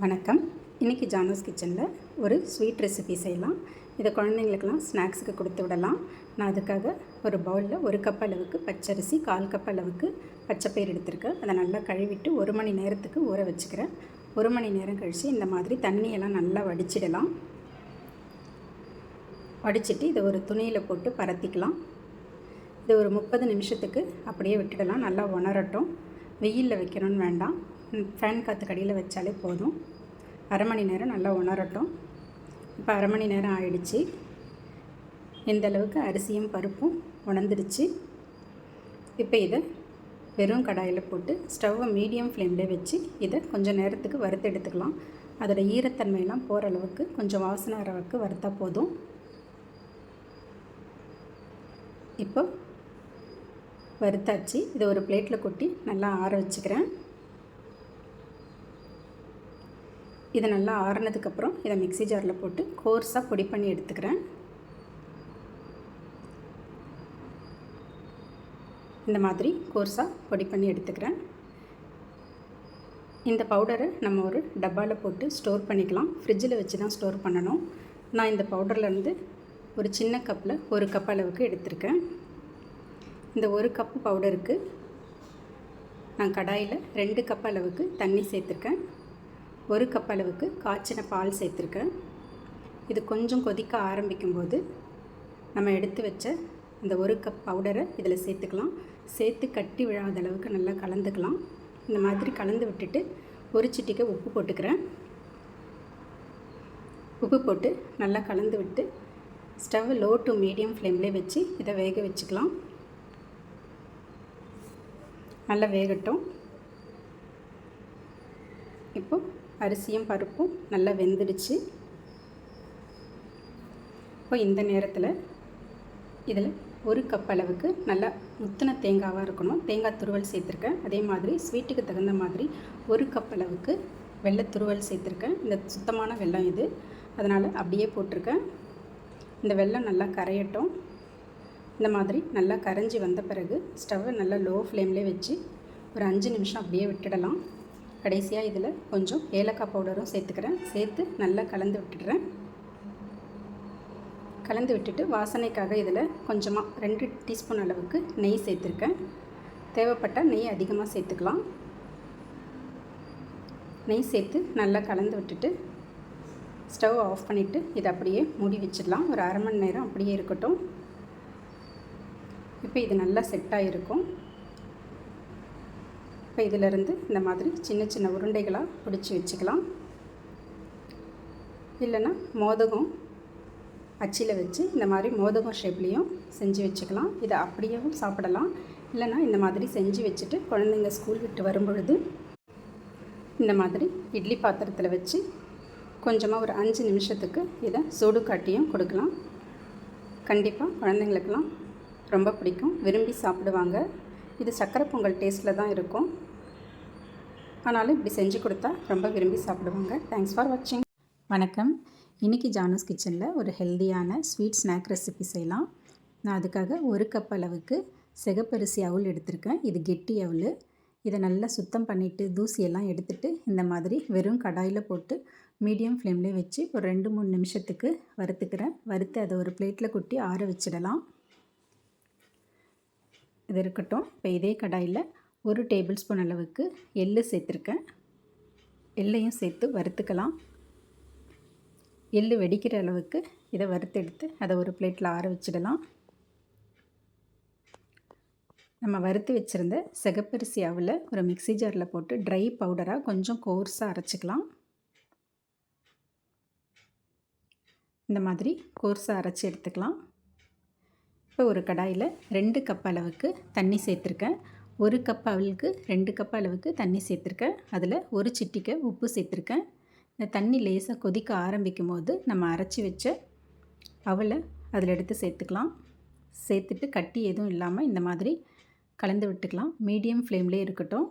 வணக்கம். இன்றைக்கி ஜானோஸ் கிச்சனில் ஒரு ஸ்வீட் ரெசிபி செய்யலாம். இதை குழந்தைங்களுக்கெல்லாம் ஸ்நாக்ஸுக்கு கொடுத்து விடலாம். நான் அதுக்காக ஒரு பவுலில் ஒரு கப் அளவுக்கு பச்சரிசி கால் கப் அளவுக்கு பச்சைப்பயிர் எடுத்திருக்கேன். அதை நல்லா கழுவிட்டு ஒரு மணி நேரத்துக்கு ஊற வச்சுக்கிறேன். ஒரு மணி நேரம் கழித்து இந்த மாதிரி தண்ணியெல்லாம் நல்லா வடிச்சிடலாம். வடிச்சிட்டு இதை ஒரு துணியில் போட்டு பரத்திக்கலாம். இது ஒரு முப்பது நிமிஷத்துக்கு அப்படியே விட்டுடலாம். நல்லா உணரட்டும். வெயிலில் வைக்கணும்னு வேண்டாம். ஃபேன் காற்று அடியில் வச்சாலே போதும். அரை மணி நேரம் நல்லா உணரட்டும். இப்போ அரை மணி நேரம் ஆயிடுச்சு. இந்த அளவுக்கு அரிசியும் பருப்பும் உணர்ந்துடுச்சு. இப்போ இதை வெறும் கடாயில் போட்டு ஸ்டவ்வை மீடியம் ஃப்ளேமில் வச்சு இதை கொஞ்சம் நேரத்துக்கு வறுத்து எடுத்துக்கலாம். அதோடய ஈரத்தன்மையெல்லாம் போகிற அளவுக்கு கொஞ்சம் வாசனை வர அளவுக்கு வறுத்தா போதும். இப்போ வறுத்தாச்சு. இதை ஒரு பிளேட்டில் கொட்டி நல்லா ஆற வச்சுக்கிறேன். இதை நல்லா ஆறுனதுக்கப்புறம் இதை மிக்ஸி ஜாரில் போட்டு கோர்ஸாக பொடி பண்ணி எடுத்துக்கிறேன். இந்த மாதிரி கோர்ஸாக பொடி பண்ணி எடுத்துக்கிறேன். இந்த பவுடரை நம்ம ஒரு டப்பாவில் போட்டு ஸ்டோர் பண்ணிக்கலாம். ஃப்ரிட்ஜில் வச்சு தான் ஸ்டோர் பண்ணணும். நான் இந்த பவுடர்லேருந்து ஒரு சின்ன கப்பில் ஒரு கப் அளவுக்கு எடுத்திருக்கேன். இந்த ஒரு கப்பு பவுடருக்கு நான் கடாயில் ரெண்டு கப் அளவுக்கு தண்ணி சேர்த்துருக்கேன். ஒரு கப் அளவுக்கு காய்ச்சின பால் சேர்த்துருக்கேன் இது கொஞ்சம் கொதிக்க ஆரம்பிக்கும்போது நம்ம எடுத்து வச்ச இந்த ஒரு கப் பவுடரை இதில் சேர்த்துக்கலாம். சேர்த்து கட்டி விழாத அளவுக்கு நல்லா கலந்துக்கலாம். இந்த மாதிரி கலந்து விட்டுட்டு ஒரு சிட்டிக்கு உப்பு போட்டுக்கிறேன். உப்பு போட்டு நல்லா கலந்து விட்டு ஸ்டவ் லோ டு மீடியம் ஃப்ளேம்லேயே வச்சு இதை வேக வச்சுக்கலாம். நல்லா வேகட்டும். இப்போது அரிசியும் பருப்பும் நல்லா வெந்துடுச்சு. இப்போ இந்த நேரத்தில் இதில் ஒரு கப் அளவுக்கு நல்லா முத்தின தேங்காவாக இருக்கணும். தேங்காய் துருவல் சேர்த்துருக்கேன். அதே மாதிரி ஸ்வீட்டுக்கு தகுந்த மாதிரி ஒரு கப் அளவுக்கு வெள்ளை துருவல் சேர்த்துருக்கேன். இந்த சுத்தமான வெல்லம் இது. அதனால் அப்படியே போட்டிருக்கேன். இந்த வெல்லம் நல்லா கரையட்டும். இந்த மாதிரி நல்லா கரைஞ்சி வந்த பிறகு ஸ்டவ்வை நல்லா லோ ஃப்ளேம்லேயே வச்சு ஒரு அஞ்சு நிமிஷம் அப்படியே விட்டுடலாம். கடைசியாக இதில் கொஞ்சம் ஏலக்காய் பவுடரும் சேர்த்துக்கிறேன். சேர்த்து நல்லா கலந்து விட்டுடுறேன். கலந்து விட்டுட்டு வாசனைக்காக இதில் கொஞ்சமாக ரெண்டு டீஸ்பூன் அளவுக்கு நெய் சேர்த்துருக்கேன். தேவைப்பட்டால் நெய் அதிகமாக சேர்த்துக்கலாம். நெய் சேர்த்து நல்லா கலந்து விட்டுட்டு ஸ்டவ் ஆஃப் பண்ணிவிட்டு இதை அப்படியே மூடி வச்சிடலாம். ஒரு அரை மணி நேரம் அப்படியே இருக்கட்டும். இப்போ இது நல்லா செட்டாக இருக்கும் இப்போ இதிலிருந்து இந்த மாதிரி சின்ன சின்ன உருண்டைகளாக பிடிச்சி வச்சுக்கலாம். இல்லைன்னா மோதகம் அச்சியில் வச்சு இந்த மாதிரி மோதகம் ஷேப்லேயும் செஞ்சு வச்சுக்கலாம். இதை அப்படியேவும் சாப்பிடலாம். இல்லைன்னா இந்த மாதிரி செஞ்சு வச்சுட்டு குழந்தைங்க ஸ்கூல் விட்டு வரும்பொழுது இந்த மாதிரி இட்லி பாத்திரத்தில் வச்சு கொஞ்சமாக ஒரு அஞ்சு நிமிஷத்துக்கு இதை சூடு காட்டியும் கொடுக்கலாம். கண்டிப்பாக குழந்தைங்களுக்கெல்லாம் ரொம்ப பிடிக்கும். விரும்பி சாப்பிடுவாங்க. இது சக்கரை பொங்கல் டேஸ்ட்டில் தான் இருக்கும். ஆனாலும் இப்படி செஞ்சு கொடுத்தா ரொம்ப விரும்பி சாப்பிடுவாங்க. தேங்க்ஸ் ஃபார் வாட்சிங் வணக்கம். இன்றைக்கி ஜானூஸ் கிச்சனில் ஒரு ஹெல்த்தியான ஸ்வீட் ஸ்நாக் ரெசிபி செய்யலாம். நான் அதுக்காக ஒரு கப் அளவுக்கு சிகப்பரிசி அவுள் எடுத்திருக்கேன். இது கெட்டி அவுள். இதை நல்லா சுத்தம் பண்ணிவிட்டு தூசியெல்லாம் எடுத்துகிட்டு இந்த மாதிரி வெறும் கடாயில் போட்டு மீடியம் ஃப்ளேம்லேயே வச்சு ஒரு ரெண்டு மூணு நிமிஷத்துக்கு வறுத்துக்கிறேன். வறுத்து அதை ஒரு பிளேட்டில் கொட்டி ஆற வச்சிடலாம். இது இருக்கட்டும். இப்போ இதே கடாயில் ஒரு டேபிள் ஸ்பூன் அளவுக்கு எள்ளு சேர்த்துருக்கேன். எள்ளையும் சேர்த்து வறுத்துக்கலாம். எள்ளு வெடிக்கிற அளவுக்கு இதை வறுத்து எடுத்து அதை ஒரு பிளேட்டில் ஆற வச்சிடலாம். நம்ம வறுத்து வச்சுருந்த சிகப்பரிசி அவில் ஒரு மிக்சி ஜாரில் போட்டு ட்ரை பவுடராக கொஞ்சம் கோர்ஸாக அரைச்சிக்கலாம். இந்த மாதிரி கோர்ஸாக அரைச்சி எடுத்துக்கலாம். இப்போ ஒரு கடாயில் ரெண்டு கப் அளவுக்கு தண்ணி சேர்த்துருக்கேன். ஒரு கப் அவளுக்கு ரெண்டு கப் அளவுக்கு தண்ணி சேர்த்துருக்கேன். அதில் ஒரு சிட்டிக்கை உப்பு சேர்த்துருக்கேன். இந்த தண்ணி லேசாக கொதிக்க ஆரம்பிக்கும் போது நம்ம அரைச்சி வச்ச அவளை அதில் எடுத்து சேர்த்துக்கலாம். சேர்த்துட்டு கட்டி எதுவும் இல்லாமல் இந்த மாதிரி கலந்து விட்டுக்கலாம். மீடியம் ஃப்ளேம்லேயே இருக்கட்டும்.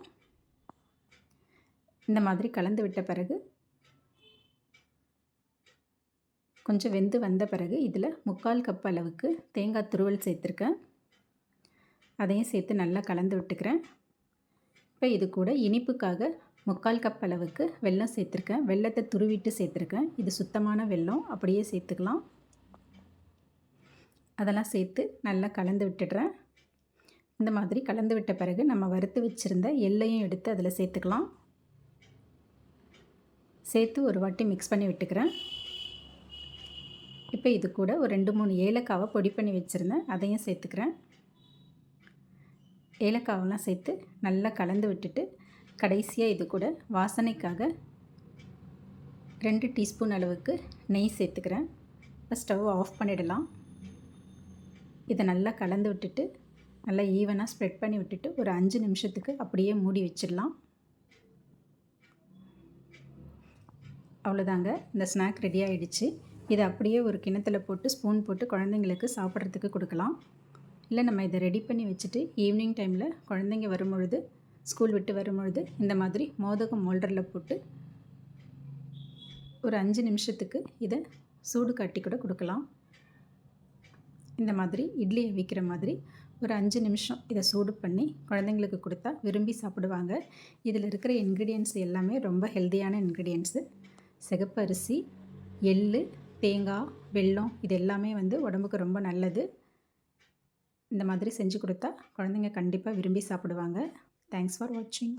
இந்த மாதிரி கலந்து விட்ட பிறகு கொஞ்சம் வெந்து வந்த பிறகு இதில் முக்கால் கப் அளவுக்கு தேங்காய் துருவல் சேர்த்துருக்கேன். அதையும் சேர்த்து நல்லா கலந்து விட்டுக்கிறேன். இப்போ இது கூட இனிப்புக்காக முக்கால் கப் அளவுக்கு வெல்லம் சேர்த்துருக்கேன். வெல்லத்தை துருவிட்டு சேர்த்துருக்கேன். இது சுத்தமான வெல்லம். அப்படியே சேர்த்துக்கலாம். அதெல்லாம் சேர்த்து நல்லா கலந்து விட்டுடுறேன். இந்த மாதிரி கலந்து விட்ட பிறகு நம்ம வறுத்து வச்சுருந்த எல்லையும் எடுத்து அதில் சேர்த்துக்கலாம். சேர்த்து ஒரு வாட்டி மிக்ஸ் பண்ணி விட்டுக்கிறேன். இப்போ இது கூட ஒரு ரெண்டு மூணு ஏலக்காவை பொடி பண்ணி வச்சுருந்தேன். அதையும் சேர்த்துக்கிறேன். ஏலக்காவெல்லாம் சேர்த்து நல்லா கலந்து விட்டுட்டு கடைசியாக இது கூட வாசனைக்காக ரெண்டு டீஸ்பூன் அளவுக்கு நெய் சேர்த்துக்கிறேன். இப்போ ஸ்டவ் ஆஃப் பண்ணிடலாம். இதை நல்லா கலந்து விட்டுட்டு நல்லா ஈவனாக ஸ்ப்ரெட் பண்ணி விட்டுட்டு ஒரு அஞ்சு நிமிஷத்துக்கு அப்படியே மூடி வச்சிடலாம். அவ்வளோதாங்க. இந்த ஸ்நாக் ரெடி ஆகிடுச்சு இதை அப்படியே ஒரு கிணத்துல போட்டு ஸ்பூன் போட்டு குழந்தைங்களுக்கு சாப்பிட்றதுக்கு கொடுக்கலாம். இல்லை நம்ம இதை ரெடி பண்ணி வச்சுட்டு ஈவினிங் டைமில் குழந்தைங்க வரும்பொழுது ஸ்கூல் விட்டு வரும்பொழுது இந்த மாதிரி மோதகம் மோல்டரில் போட்டு ஒரு அஞ்சு நிமிஷத்துக்கு இதை சூடு காட்டி கூட கொடுக்கலாம். இந்த மாதிரி இட்லியை விற்கிற மாதிரி ஒரு அஞ்சு நிமிஷம் இதை சூடு பண்ணி குழந்தைங்களுக்கு கொடுத்தா விரும்பி சாப்பிடுவாங்க. இதில் இருக்கிற இன்க்ரீடியன்ஸ் எல்லாமே ரொம்ப ஹெல்த்தியான இன்க்ரீடியன்ஸு சிகப்பு அரிசி எள் தேங்காய் வெல்லம் இது எல்லாமே வந்து உடம்புக்கு ரொம்ப நல்லது. இந்த மாதிரி செஞ்சு கொடுத்தா குழந்தைங்க கண்டிப்பாக விரும்பி சாப்பிடுவாங்க. தேங்க்ஸ் ஃபார் வாட்சிங்